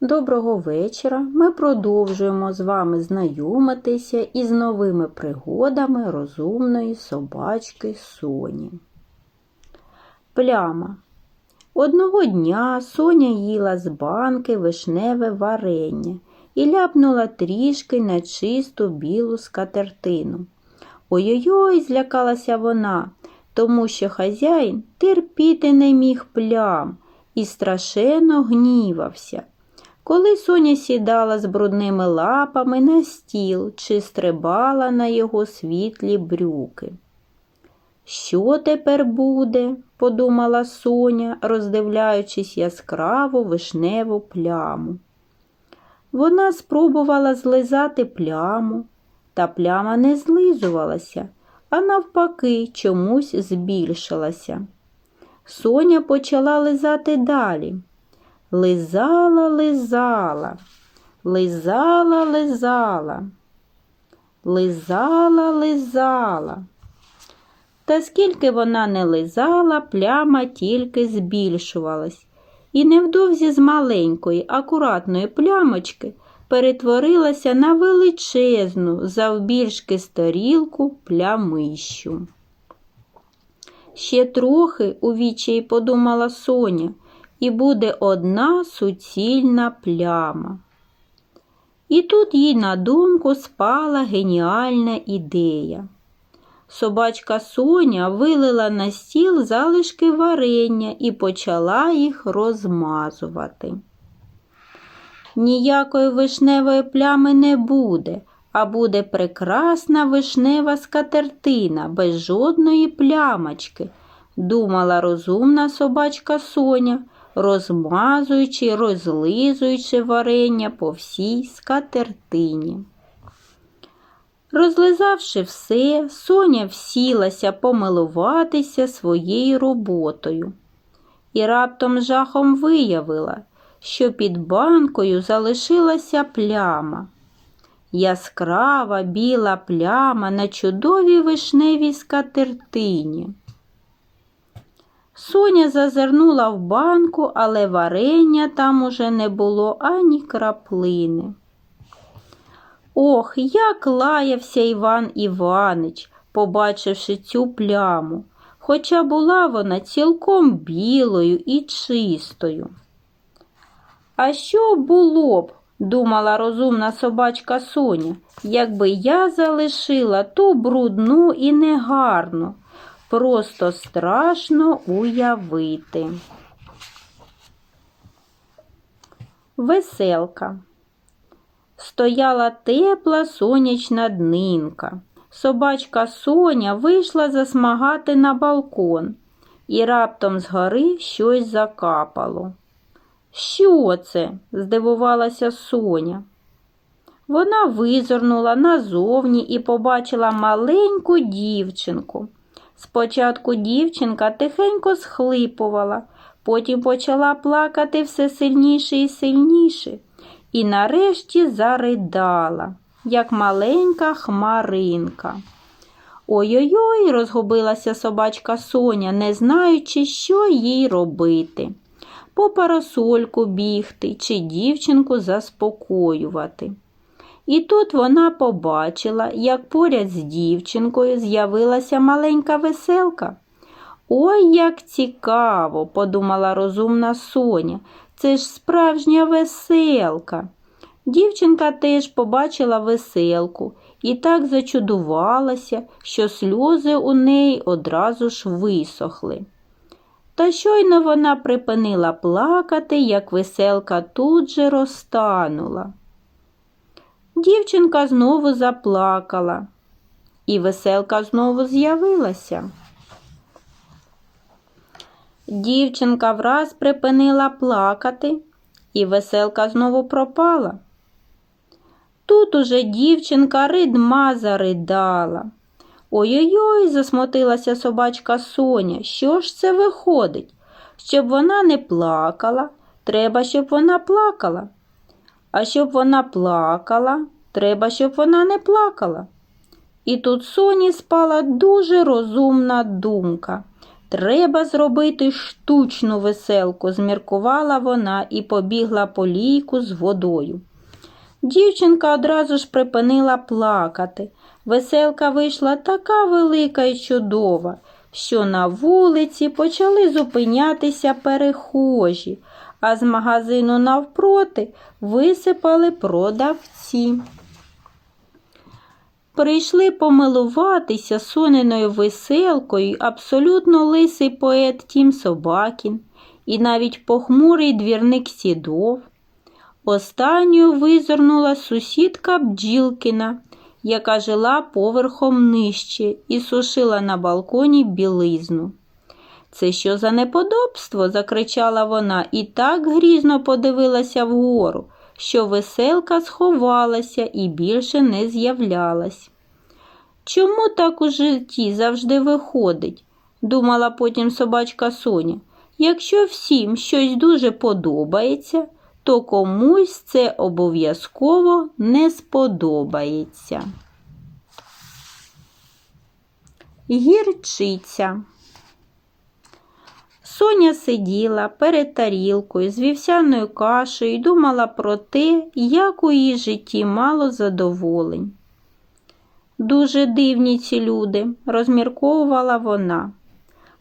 Доброго вечора. Ми продовжуємо з вами знайомитися із новими пригодами розумної собачки Соні. Пляма. Одного дня Соня їла з банки вишневе варення і ляпнула трішки на чисту білу скатертину. Ой-ой-ой, злякалася вона, тому що хазяїн терпіти не міг плям і страшенно гнівався. Коли Соня сідала з брудними лапами на стіл чи стрибала на його світлі брюки. Що тепер буде? подумала Соня, роздивляючись яскраву вишневу пляму. Вона спробувала злизати пляму, та пляма не злизувалася, а навпаки, чомусь збільшилася. Соня почала лизати далі. Лизала, лизала, лизала, лизала, лизала, лизала. Та скільки вона не лизала, пляма тільки збільшувалась, і невдовзі з маленької, акуратної плямочки перетворилася на величезну, завбільшки старілку плямищу. Ще трохи у вічі подумала Соня і буде одна суцільна пляма. І тут їй на думку спала геніальна ідея. Собачка Соня вилила на стіл залишки варення і почала їх розмазувати. Ніякої вишневої плями не буде, а буде прекрасна вишнева скатертина без жодної плямочки, думала розумна собачка Соня, розмазуючи розлизуючи варення по всій скатертині. Розлизавши все, Соня всілася помилуватися своєю роботою і раптом жахом виявила, що під банкою залишилася пляма. Яскрава біла пляма на чудовій вишневій скатертині. Соня зазирнула в банку, але варення там уже не було ані краплини. Ох, як лаявся Іван Іванич, побачивши цю пляму, хоча була вона цілком білою і чистою. А що було б, думала розумна собачка Соня, якби я залишила ту брудну і негарну, просто страшно уявити. Веселка. Стояла тепла сонячна днинка. Собачка Соня вийшла засмагати на балкон, і раптом згори щось закапало. Що це? здивувалася Соня. Вона визирнула назовні і побачила маленьку дівчинку. Спочатку дівчинка тихенько схлипувала, потім почала плакати все сильніше і сильніше, і нарешті заридала, як маленька хмаринка. Ой-ой-ой, розгубилася собачка Соня, не знаючи, що їй робити. По парасольку бігти чи дівчинку заспокоювати. І тут вона побачила, як поряд з дівчинкою з'явилася маленька веселка. Ой, як цікаво, подумала розумна Соня, це ж справжня веселка. Дівчинка теж побачила веселку і так зачудувалася, що сльози у неї одразу ж висохли. Та щойно вона припинила плакати, як веселка тут же розтанула. Дівчинка знову заплакала, і веселка знову з'явилася. Дівчинка враз припинила плакати, і веселка знову пропала. Тут уже дівчинка ридма заридала. Ой-ой-ой, засмутилася собачка Соня. Що ж це виходить? Щоб вона не плакала, треба, щоб вона плакала. А щоб вона плакала, треба, щоб вона не плакала. І тут Соні спала дуже розумна думка. Треба зробити штучну веселку, зміркувала вона і побігла по лійку з водою. Дівчинка одразу ж припинила плакати. Веселка вийшла така велика і чудова, що на вулиці почали зупинятися перехожі, а з магазину навпроти висипали продавці. Прийшли помилуватися соненою веселкою абсолютно лисий поет Тім Собакін і навіть похмурий двірник Сідов. Останньою визирнула сусідка Бджілкіна, яка жила поверхом нижче і сушила на балконі білизну. Це що за неподобство? закричала вона і так грізно подивилася вгору, що веселка сховалася і більше не з'являлась. Чому так у житті завжди виходить? думала потім собачка Соня. Якщо всім щось дуже подобається, то комусь це обов'язково не сподобається. Гірчиця. Соня сиділа перед тарілкою з вівсяною кашею і думала про те, як у її житті мало задоволень. Дуже дивні ці люди, розмірковувала вона.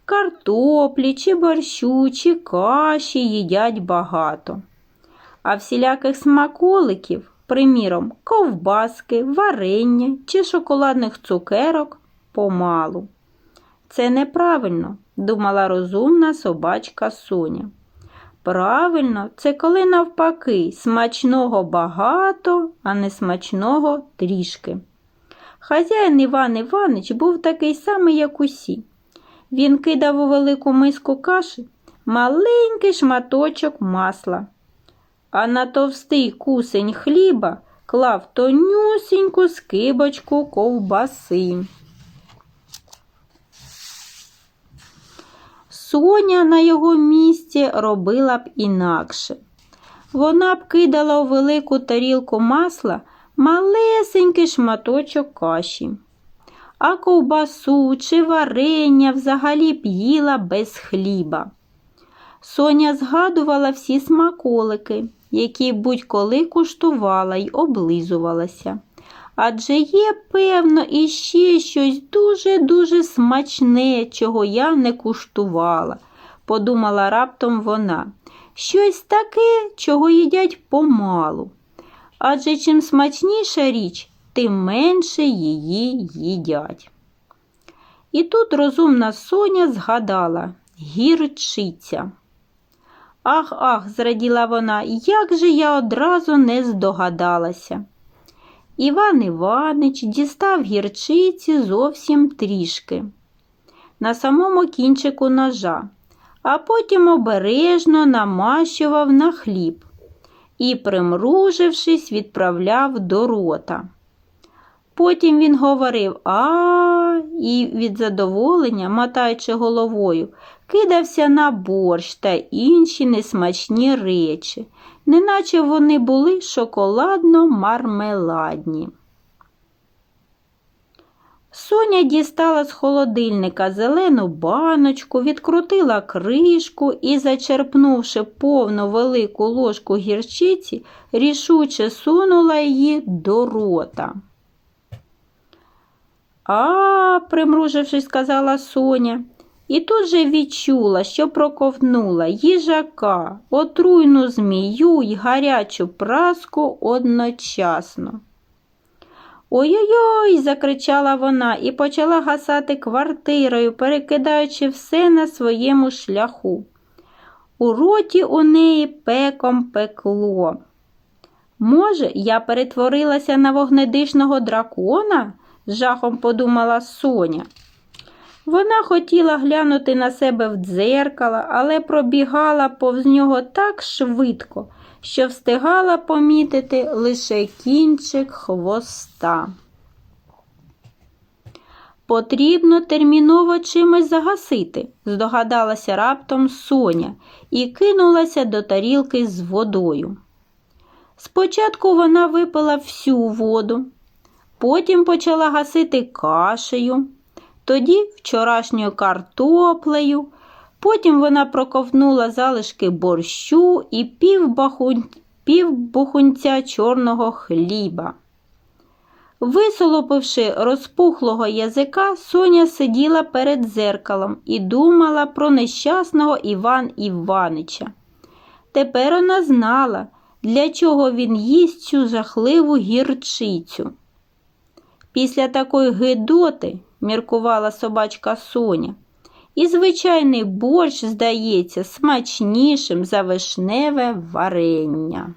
Картоплі, чи борщу, чи каші їдять багато. А всіляких смаколиків, приміром, ковбаски, варення чи шоколадних цукерок помалу. Це неправильно, думала розумна собачка Соня. Правильно, це коли навпаки смачного багато, а не смачного трішки. Хазяїн Іван Іванич був такий самий, як усі. Він кидав у велику миску каші маленький шматочок масла, а на товстий кусень хліба клав тонюсіньку скибочку ковбаси. Соня на його місці робила б інакше. Вона б кидала у велику тарілку масла малесенький шматочок каші, а ковбасу чи варення взагалі б їла без хліба. Соня згадувала всі смаколики, які будь-коли куштувала й облизувалася. Адже є, певно, іще щось дуже-дуже смачне, чого я не куштувала, подумала раптом вона. Щось таке, чого їдять помалу. Адже чим смачніша річ, тим менше її їдять. І тут розумна Соня згадала гірчиця. Ах, ах, зраділа вона, як же я одразу не здогадалася. Іван Іванич дістав гірчиці зовсім трішки на самому кінчику ножа, а потім обережно намащував на хліб і, примружившись, відправляв до рота. Потім він говорив а і від задоволення, мотаючи головою, кидався на борщ та інші несмачні речі, неначе вони були шоколадно-мармеладні. Соня дістала з холодильника зелену баночку, відкрутила кришку і, зачерпнувши повну велику ложку гірчиці, рішуче сунула її до рота. А, примружившись, сказала Соня, і тут же відчула, що проковтнула їжака, отруйну змію й гарячу праску одночасно. Ой-ой-ой, закричала вона і почала гасати квартирою, перекидаючи все на своєму шляху. У роті у неї пеком пекло. Може, я перетворилася на вогнедишного дракона? жахом подумала Соня. Вона хотіла глянути на себе в дзеркало, але пробігала повз нього так швидко, що встигала помітити лише кінчик хвоста. Потрібно терміново чимось загасити, здогадалася раптом Соня і кинулася до тарілки з водою. Спочатку вона випила всю воду, потім почала гасити кашею, тоді вчорашньою картоплею, потім вона проковтнула залишки борщу і пів, бахунь... пів чорного хліба. Висолопивши розпухлого язика, Соня сиділа перед дзеркалом і думала про нещасного Іван Іванича. Тепер вона знала, для чого він їсть цю жахливу гірчицю. Після такої гидоти, міркувала собачка Соня, і звичайний борщ здається смачнішим за вишневе варення.